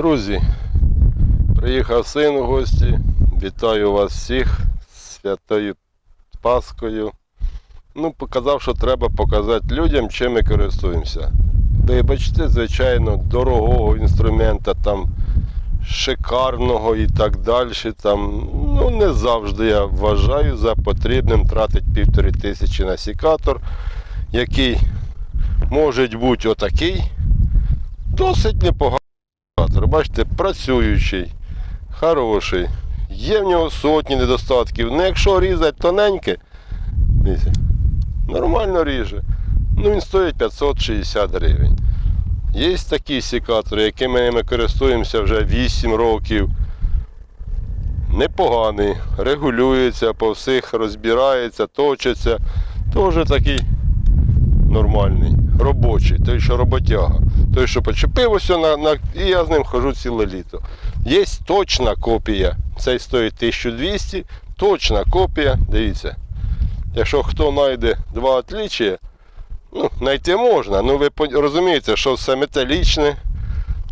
Друзі, приїхав син у гості. Вітаю вас всіх з святою Паскою. Ну, показав, що треба показати людям, чим ми користуємося. Вибачте, звичайно, дорогого інструмента, там, шикарного і так далі. Там, ну, не завжди я вважаю за потрібним тратити півтори тисячі на сікатор, який може бути отакий, досить непоганий. Бачите, працюючий, хороший. Є в нього сотні недостатків. Ну якщо різати тоненьке, дивіться, нормально ріже. Ну він стоїть 560 гривень. Є такі секатори, якими ми користуємося вже 8 років. Непоганий, регулюється по всіх, розбирається, точиться. Теж такий нормальний, робочий, той, що роботяга. Той, що почепив ось на, на, і я з ним хожу ціле літо. Є точна копія. Цей стоїть 1200, точна копія. Дивіться. Якщо хто знайде два отличия, ну, знайти можна. Ну ви розумієте, що все металічне,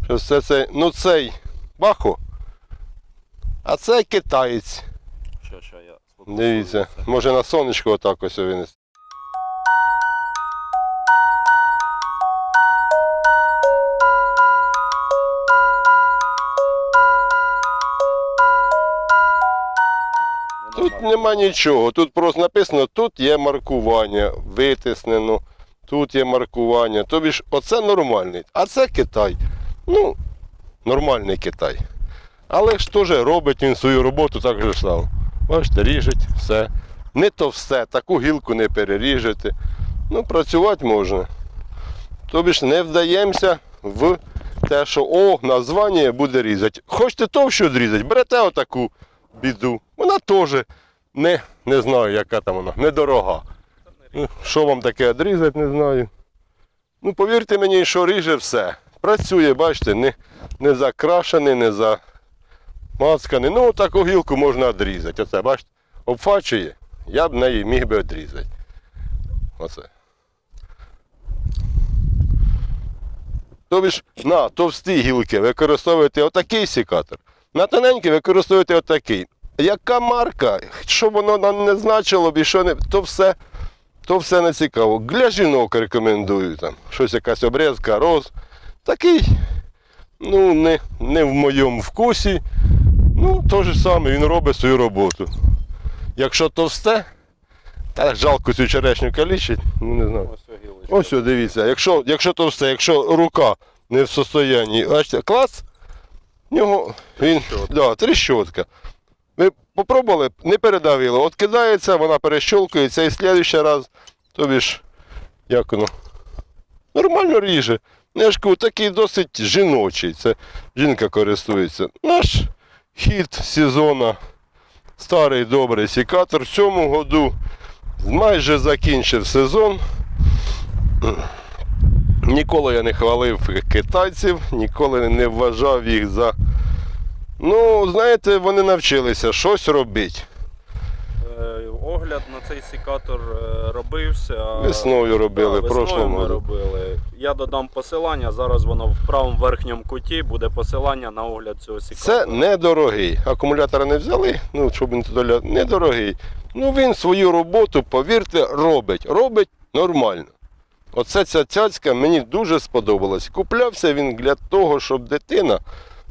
що все це. Ну цей баху, а це китаєць. Що, що я Дивіться, може на сонечко отак ось винести. Тут нема нічого. Тут просто написано, тут є маркування, витиснено, тут є маркування. Тобі ж оце нормальний. А це Китай. Ну, нормальний Китай. Але ж теж робить він свою роботу так же само. Бачите, ріжуть, все. Не то все, таку гілку не переріжете. Ну, працювати можна. Тобі ж не вдаємося в те, що о, названня буде різати. Хочете товщу відрізати, берете отаку біду. Вона теж не, не знаю, яка там вона, недорога. Ну, Що вам таке відрізати, не знаю. Ну, повірте мені, що ріже все. Працює, бачите, не, не закрашений, не замацканий. Ну, таку гілку можна відрізати. Оце, бачите, обфачує, я б неї міг би відрізати. Оце. Тобі ж на товсті гілки використовуєте отакий сікатор. На тоненький використовуєте отакий. Яка марка? Що воно нам не значило б і що не. То все, то все не цікаво. Для жінок рекомендую там. Щось якась обрізка, роз. Такий, ну, не, не в моєму вкусі. Ну, то ж саме, він робить свою роботу. Якщо товсте, та жалко цю черешню калічить, ну не знаю. Ось. Ось, дивіться, якщо, якщо то все, якщо рука не в состоянні, бачите, клац, в нього він, да, тріщотка. Попробували, не передавили, от кидається, вона перещолкується і слідуючий раз, тобі ж, як воно, нормально ріже. Ну, Я ж кажу, такий досить жіночий, це жінка користується. Наш хід сезону, старий добрий сікатор, в цьому году майже закінчив сезон. Ніколи я не хвалив китайців, ніколи не вважав їх за. Ну, знаєте, вони навчилися щось робити. Е, Огляд на цей секатор е, робився. Весною робили, Да, в прошлому ми робили. Я додам посилання, зараз воно в правому верхньому куті буде посилання на огляд цього секатора. Це недорогий. Акумулятора не взяли, ну, щоб він туди недорогий. Ну він свою роботу, повірте, робить. Робить нормально. Оце ця цяцька мені дуже сподобалась. Куплявся він для того, щоб дитина,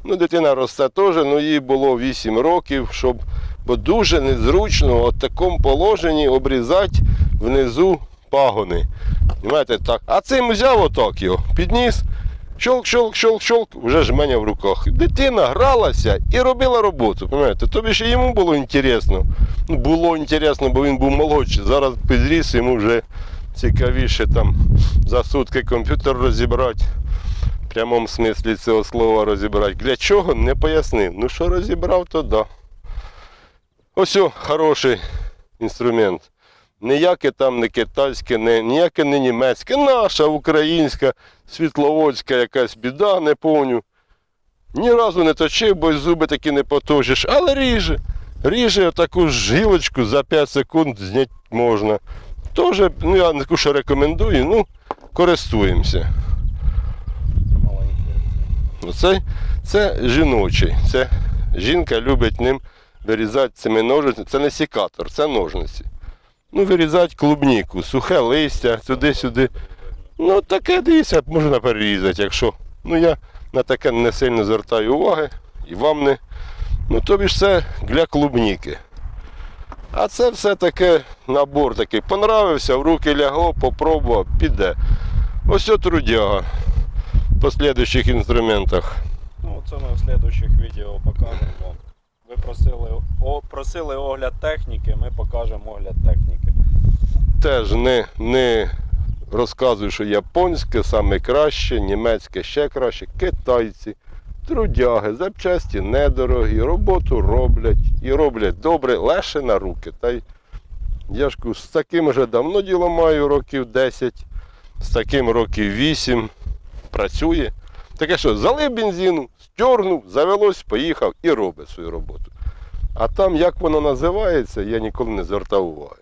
ну дитина росте теж, ну їй було 8 років, щоб, бо дуже незручно в такому положенні обрізати внизу пагони. Так. А цим взяв отак його, підніс, щолк, щолк, щолк, щолк, вже жменя в руках. Дитина гралася і робила роботу. Понимаєте? Тобі ще йому було інтересно. Ну, було інтересно, бо він був молодший. Зараз підріс, йому вже цікавіше там за сутки комп'ютер розібрати. Прямому смислі цього слова розібрати. Для чого? Не пояснив. Ну що розібрав, то да. Ось хороший інструмент. Ніяке там не китайське, не, ніяке не німецьке, наша українська, світловодська якась біда, не помню. Ні разу не точив, бо зуби такі не потужиш, але ріже. Ріже таку ж гілочку за 5 секунд зняти можна. Тоже, ну я не що рекомендую, ну користуємося. Оцей це жіночий. Це жінка любить ним вирізати цими ножницями. Це не сікатор, це ножниці. Ну, вирізати клубніку, сухе листя, туди-сюди. Ну, таке дивіться, можна перерізати, якщо. Ну, я на таке не сильно звертаю уваги і вам не. Ну, тобі ж це для клубніки. А це все таке набор такий. Понравився, в руки лягло, попробував, піде. Ось от трудяга по слідуючих інструментах. Ну, це ми в слідуючих відео покажемо вам. Ви просили, о, просили огляд техніки, ми покажемо огляд техніки. Теж не, не розказую, що японське саме краще, німецьке ще краще, китайці, трудяги, запчасті недорогі, роботу роблять і роблять добре, легше на руки. Та й я ж кажу, з таким вже давно діло маю, років 10, з таким років 8, працює. Таке що, залив бензину, стьорнув, завелось, поїхав і робить свою роботу. А там, як воно називається, я ніколи не звертав уваги.